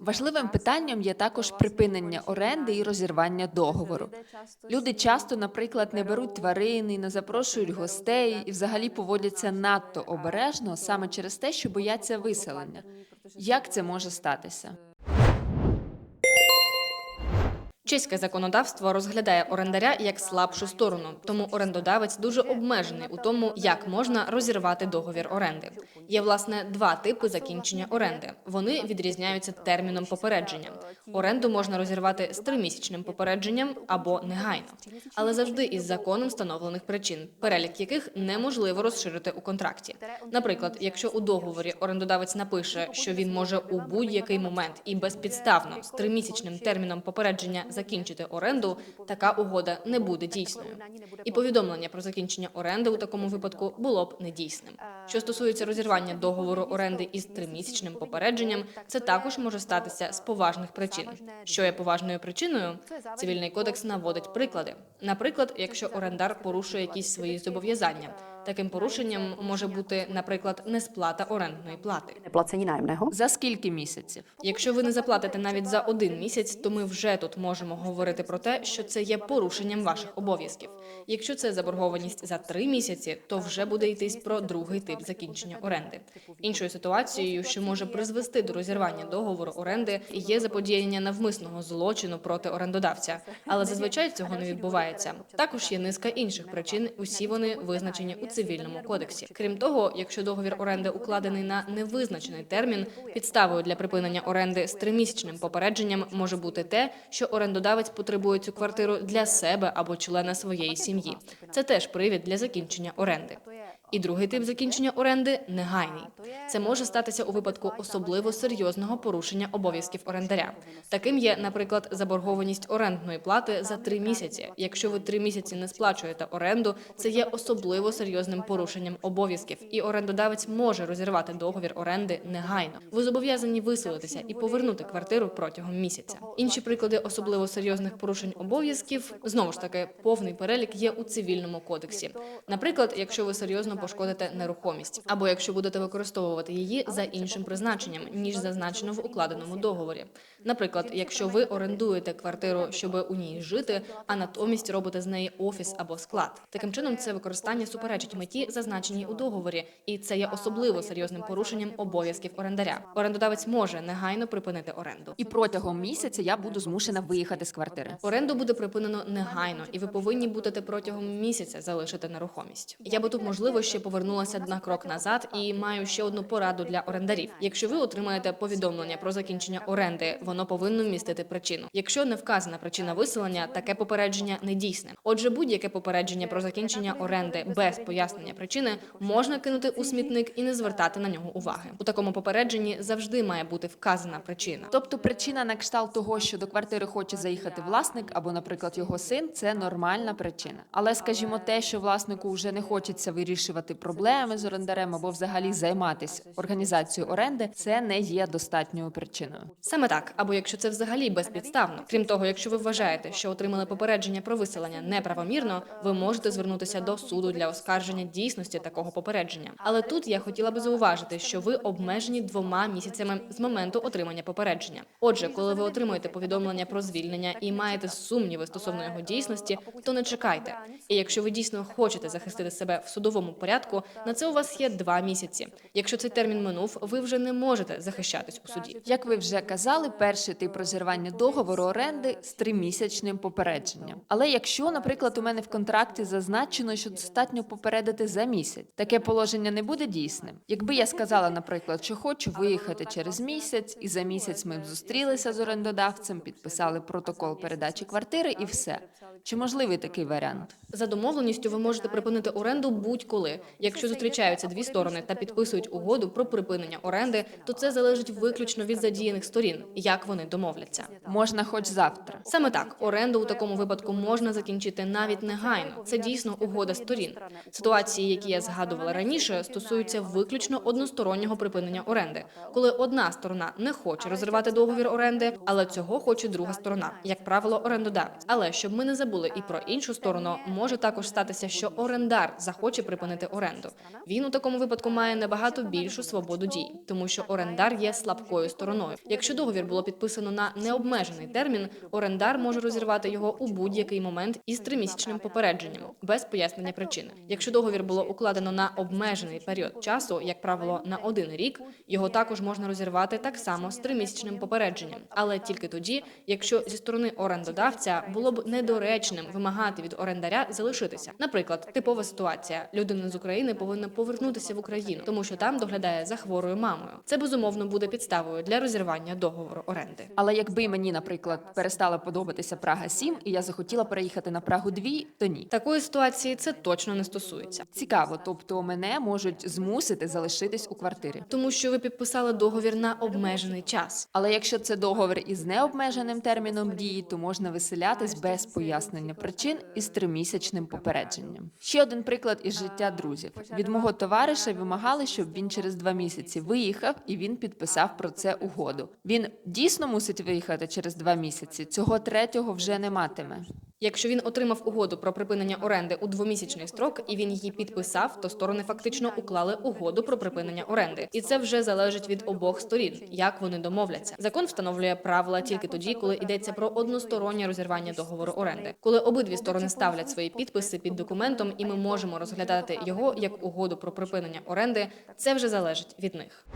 Важливим питанням є також припинення оренди і розірвання договору. Люди часто, наприклад, не беруть тварини, не запрошують гостей і взагалі поводяться надто обережно саме через те, що бояться виселення. Як це може статися? Чеське законодавство розглядає орендаря як слабшу сторону, тому орендодавець дуже обмежений у тому, як можна розірвати договір оренди. Є власне два типи закінчення оренди. Вони відрізняються терміном попередження. Оренду можна розірвати з тримісячним попередженням або негайно, але завжди із законом встановлених причин, перелік яких неможливо розширити у контракті. Наприклад, якщо у договорі орендодавець напише, що він може у будь-який момент і безпідставно з тримісячним терміном попередження закінчити оренду, така угода не буде дійсною. І повідомлення про закінчення оренди у такому випадку було б недійсним. Що стосується розірвання договору оренди із тримісячним попередженням, це також може статися з поважних причин. Що є поважною причиною? Цивільний кодекс наводить приклади. Наприклад, якщо орендар порушує якісь свої зобов'язання. Таким порушенням може бути, наприклад, несплата орендної плати. Neplacení nájemného. За скільки місяців? Якщо ви не заплатите навіть за один місяць, то ми вже тут можемо говорити про те, що це є порушенням ваших обов'язків. Якщо це заборгованість за три місяці, то вже буде йтись про другий тип закінчення оренди. Іншою ситуацією, що може призвести до розірвання договору оренди, є заподіяння навмисного злочину проти орендодавця, але зазвичай цього не відбувається. Також є низка інших причин. Усі вони визначені у цивільному кодексі. Крім того, якщо договір оренди укладений на невизначений термін, підставою для припинення оренди з тримісячним попередженням може бути те, що орендодавець потребує цю квартиру для себе або члена своєї сім'ї. Це теж привід для закінчення оренди. І другий тип закінчення оренди негайний. Це може статися у випадку особливо серйозного порушення обов'язків орендаря. Таким є, наприклад, заборгованість орендної плати за три місяці. Якщо ви три місяці не сплачуєте оренду, це є особливо серйозним порушенням обов'язків, і орендодавець може розірвати договір оренди негайно. Ви зобов'язані виселитися і повернути квартиру протягом місяця. Інші приклади особливо серйозних порушень обов'язків знову ж таки повний перелік є у цивільному кодексі. Наприклад, якщо ви серйозно пошкодите нерухомість, або якщо будете використовувати її за іншим призначенням, ніж зазначено в укладеному договорі. Наприклад, якщо ви орендуєте квартиру, щоб у ній жити, а натомість робите з неї офіс або склад. Таким чином, це використання суперечить меті, зазначеній у договорі, і це є особливо серйозним порушенням обов'язків орендаря. Орендодавець може негайно припинити оренду. І протягом місяця я буду змушена виїхати з квартири. Оренду буде припинено негайно, і ви повинні будете протягом місяця залишити нерухомість. Я би тут можливо ще повернулася на крок назад і маю ще одну пораду для орендарів. Якщо ви отримаєте повідомлення про закінчення оренди, воно повинно містити причину. Якщо не вказана причина виселення, таке попередження не дійсне. Отже, будь-яке попередження про закінчення оренди без пояснення причини можна кинути у смітник і не звертати на нього уваги. У такому попередженні завжди має бути вказана причина. Тобто причина на кшталт того, що до квартири хоче заїхати власник або, наприклад, його син, це нормальна причина. Але скажімо, те, що власнику вже не хочеться вирішувати проблеми з орендарем або взагалі займатися організацією оренди, це не є достатньою причиною. Саме так, або якщо це взагалі безпідставно. Крім того, якщо ви вважаєте, що отримали попередження про виселення неправомірно, ви можете звернутися до суду для оскарження дійсності такого попередження. Але тут я хотіла би зауважити, що ви обмежені двома місяцями з моменту отримання попередження. Отже, коли ви отримуєте повідомлення про звільнення і маєте сумніви стосовно його дійсності, то не чекайте. І якщо ви дійсно хочете захистити себе в судовому порядку, на це у вас є два місяці. Якщо цей термін минув, ви вже не можете захищатись у суді. Як ви вже казали, перший тип розірвання договору оренди з тримісячним попередженням. Але якщо, наприклад, у мене в контракті зазначено, що достатньо попередити за місяць, таке положення не буде дійсним. Якби я сказала, наприклад, що хочу виїхати через місяць, і за місяць ми б зустрілися з орендодавцем, підписали протокол передачі квартири і все. Чи можливий такий варіант? За домовленістю ви можете припинити оренду будь-коли. Якщо зустрічаються дві сторони та підписують угоду про припинення оренди, то це залежить виключно від задіяних сторін, як вони домовляться. Можна хоч завтра. Саме так, оренду у такому випадку можна закінчити навіть негайно. Це дійсно угода сторін. Ситуації, які я згадувала раніше, стосуються виключно одностороннього припинення оренди, коли одна сторона не хоче розривати договір оренди, але цього хоче друга сторона, як правило, орендодавець. Але щоб ми не забули і про іншу сторону, може також статися, що орендар захоче припинити припиняти оренду. Він у такому випадку має набагато більшу свободу дій, тому що орендар є слабкою стороною. Якщо договір було підписано на необмежений термін, орендар може розірвати його у будь-який момент із тримісячним попередженням без пояснення причини. Якщо договір було укладено на обмежений період часу, як правило, на один рік, його також можна розірвати так само з тримісячним попередженням, але тільки тоді, якщо зі сторони орендодавця було б недоречним вимагати від орендаря залишитися. Наприклад, типова ситуація: людина з України повинна повернутися в Україну, тому що там доглядає за хворою мамою. Це безумовно буде підставою для розірвання договору оренди. Але якби мені, наприклад, перестала подобатися Прага 7 і я захотіла переїхати на Прагу 2, то ні. Такої ситуації це точно не стосується. Цікаво, тобто мене можуть змусити залишитись у квартирі. Тому що ви підписали договір на обмежений час. Але якщо це договір із необмеженим терміном дії, то можна виселятись без пояснення причин із тримісячним попередженням. Ще один приклад із життя друзів. Від мого товариша вимагали, щоб він через два місяці виїхав, і він підписав про це угоду. Він дійсно мусить виїхати через два місяці. Цього третього вже не матиме. Якщо він отримав угоду про припинення оренди у двомісячний строк і він її підписав, то сторони фактично уклали угоду про припинення оренди, і це вже залежить від обох сторін, як вони домовляться. Закон встановлює правила тільки тоді, коли йдеться про одностороннє розірвання договору оренди, коли обидві сторони ставлять свої підписи під документом, і ми можемо розглядати його як угоду про припинення оренди. Це вже залежить від них.